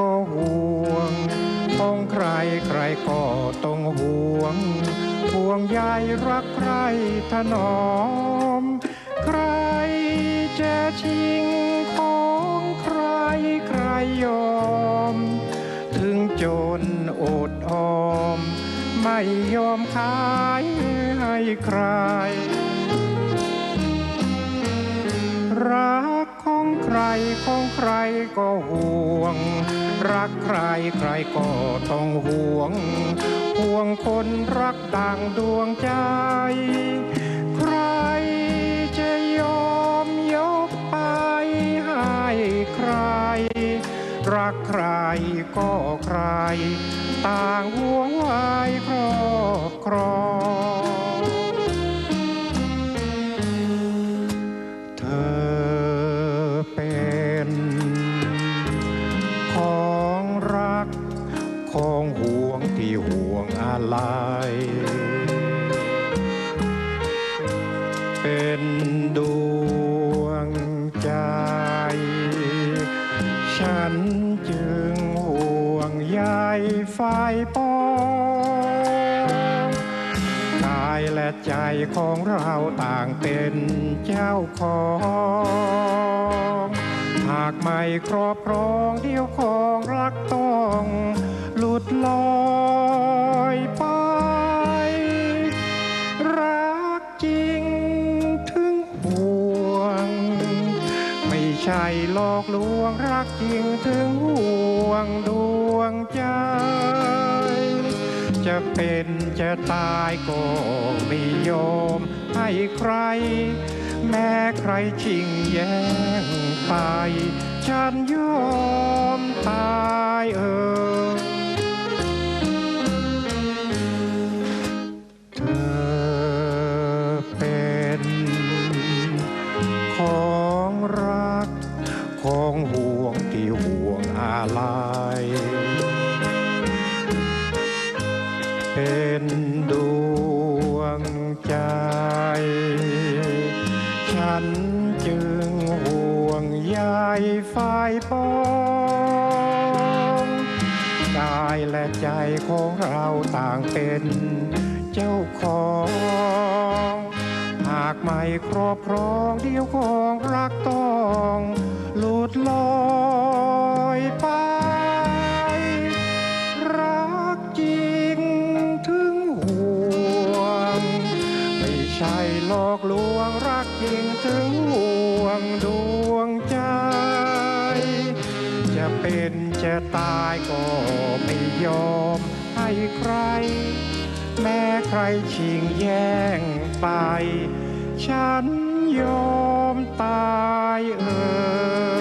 ก็ห่วง ของใครใครก็ต้องห่วง ห่วงใยรักใครถนอม ใครจะชิงของใครใครยอม ถึงจนอดออม ไม่ยอมขายให้ใคร ของใครของใครก็ห่วง รักใครใครก็ต้องห่วง ห่วงคนรักดังดวงใจ ใครจะยอมยกไปให้ใคร รักใครก็ใคร ต่างห่วงไว้ครอบครอง ห่วงที่ห่วงอะไรเป็นดวงใจ ฉันจึงห่วงใยไฟปองกายและใจของเราต่างเป็นเจ้าของหากไม่ครอบครองเดียวของรักต้อ ใช่หลอกลวงรักจริงถึงห่วงดวงใจ จะเป็นจะตายก็ไม่ยอมให้ใคร แม้ใครชิงแย่งไป ฉันยอมตายเออ เป็นดวงใจ ฉันจึงห่วงใยฝ่ายปองกายและใจของเราต่างเป็นเจ้าของ หากไม่ครอบครองเดียวของรักต้องหลุดลอย ลวงรักจริงถึงห่วงดวงใจ จะเป็นจะตายก็ไม่ยอมให้ใคร แม้ใครชิงแย่งไป ฉันยอมตายเออ